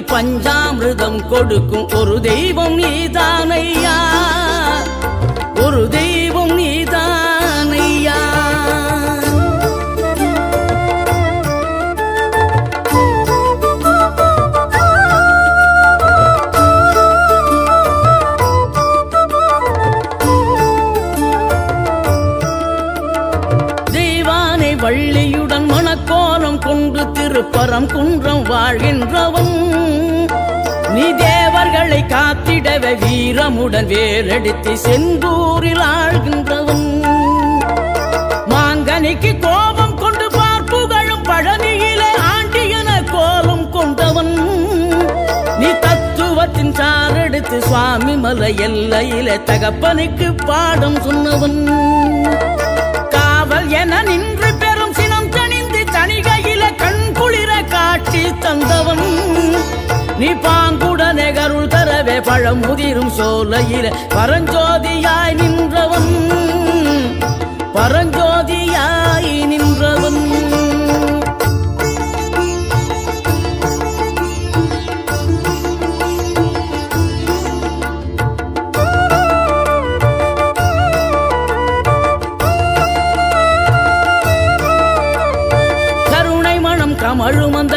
பஞ்சாமிர்தம் கொடுக்கும் ஒரு தெய்வம் நீதானையா? ஒரு தெய்வம் வீரமுடன் வேலெடுத்து செந்தூரில் ஆழ்கின்றவன். மாங்கனிக்கு கோபம் கொண்டு பார்ப்புகழும் பழனியிலே ஆண்டியன கோலம் கொண்டவன். நீ தத்துவத்தின் சாரெடுத்து சுவாமி மலை எல்லையிலே தகப்பனுக்கு பாடம் சொன்னவன். காவல் என நின்று பெரும் சினம் தணிந்து தணிகையில கண் குளிர காட்சி தந்தவன். நீ பாங்கு பழமுதிரும் தரவே பழம் பரஞ்சோதியாய் நின்றவன். பரஞ்சோதியாய் நின்றவன். கருணை மனம் கமழும் அந்த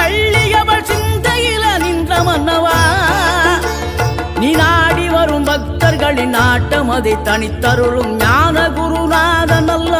வள்ளியவள் சிந்தையில நின்ற மன்னவா? நீ நாடி வரும் பக்தர்களின் ஆட்டம் அதை தனித்தருளும் ஞான குருநாதன் அல்ல.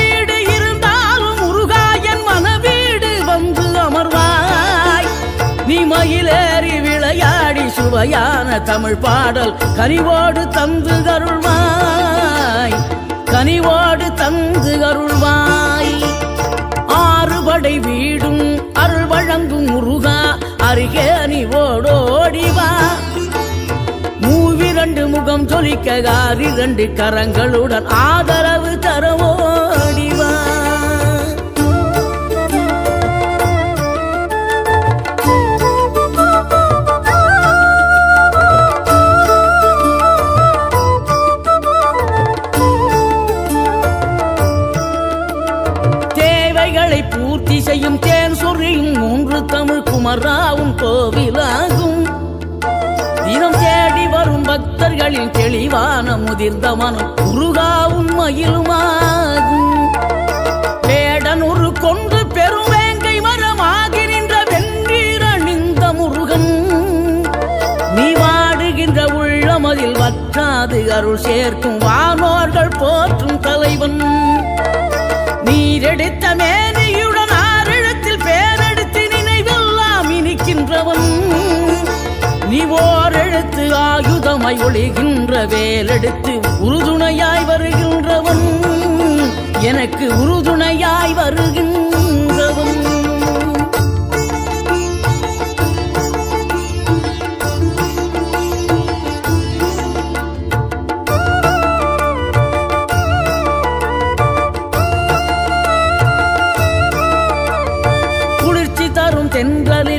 சுவையான தமிழ் பாடல். கனிவோடு தந்து கருள்வாய். கனிவோடு தந்து கருள்வாய். ஆறுபடை வீடும் அருள் வழங்கும் முருகா. அருகே அணிவோடோடிவா மூவிரண்டு முகம் ஜொலிக்க ஆறிரண்டு கரங்களுடன் ஆதரவு தர முதிர்ந்த மனம் குருகாவும் மயிலுமாகும் வேடனுரு கொண்டு பெரும் வேங்கை மரமாகி நின்ற வென்றீர் அணிந்த முருகன். நீ வாடுகின்ற உள்ளமதில் வற்றாது அருள் சேர்க்கும் வானோர்கள் போற்றும் தலைவன். நீரெடுத்த மேனியுடன் ஆறிடத்தில் பேரெடுத்து நினைவெல்லாம் இனிக்கின்றவன். நீ எடுத்து ஆயுதமாய் ஒளிகின்ற வேலெடுத்து உறுதுணையாய் வருகின்றவன். எனக்கு உறுதுணையாய் வருகின்றவன். குளிர்ச்சி தரும் தென்ற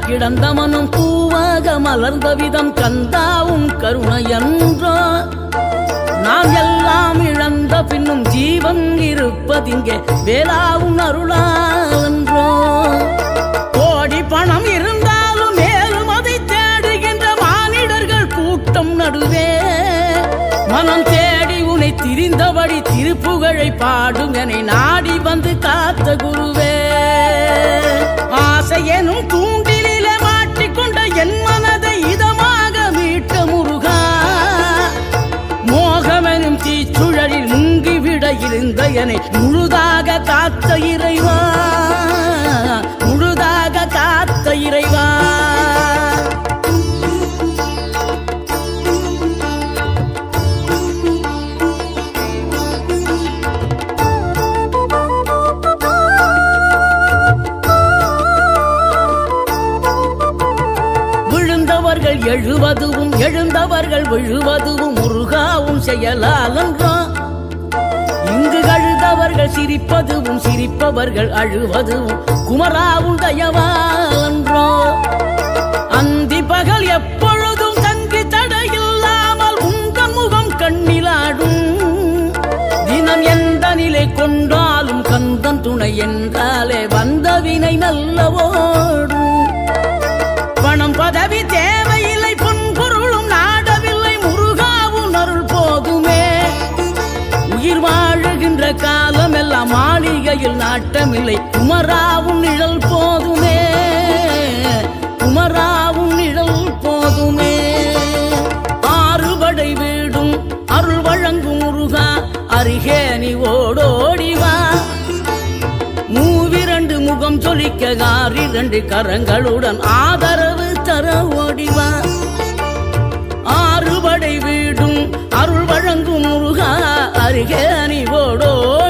கல்லாக கிடந்த மனம் பூவாக மலர்ந்த விதம் கந்தாவும் கருணையன்றோ. நாம் எல்லாம் இழந்த பின்னும் ஜீவன் இருப்பதிங்கே வேளாவும் அருளாவென்றோ கோடி பணம் இருந்தாலும் மேலும் அதை தேடுகின்ற மானிடர்கள் கூட்டம் நடுவே. மனம் தேடி உனை திரிந்தபடி திருப்புகழை பாடும் என நாடி வந்து காத்த குருவே. ஆசை எனும் தூண்டிலே என் மனதை இதமாக மீட்ட முருகா. மோகமெனும் தீச்சுழலில் முங்கிவிட இருந்த பிள்ளையனை முழுதாக காத்த இறைவா. விழுவதுவும் முருகாவும் செயலாலன்றோ இங்கு கழுதவர்கள் சிரிப்பதுவும் சிரிப்பவர்கள் அழுவதுவும் குமராவும் தயவாலன்றோ. அந்தி பகல் எப்பொழுதும் தங்கி தடையில்லாமல் உங்கள் முகம் கண்ணிலாடும். தினம் எந்த நிலை கொண்டாலும் கந்தன் துணை என்றாலே வந்த வினை நல்லவோடும் நாட்டமில்லை. குமராவும் நிழல் போதுமே. குமராவும் நிழல் போதுமே. ஆறுபடை வீடும் அருள் வழங்கும் முருகா. அருகே நீ ஓடோடிவா மூவிரண்டு முகம் சொலிக்க ஆறிரண்டு கரங்களுடன் ஆதரவு தர ஓடிவா ஆறுபடை வீடும் அருள் வழங்கும் முருகா. அருகே நீ மூவிரண்டு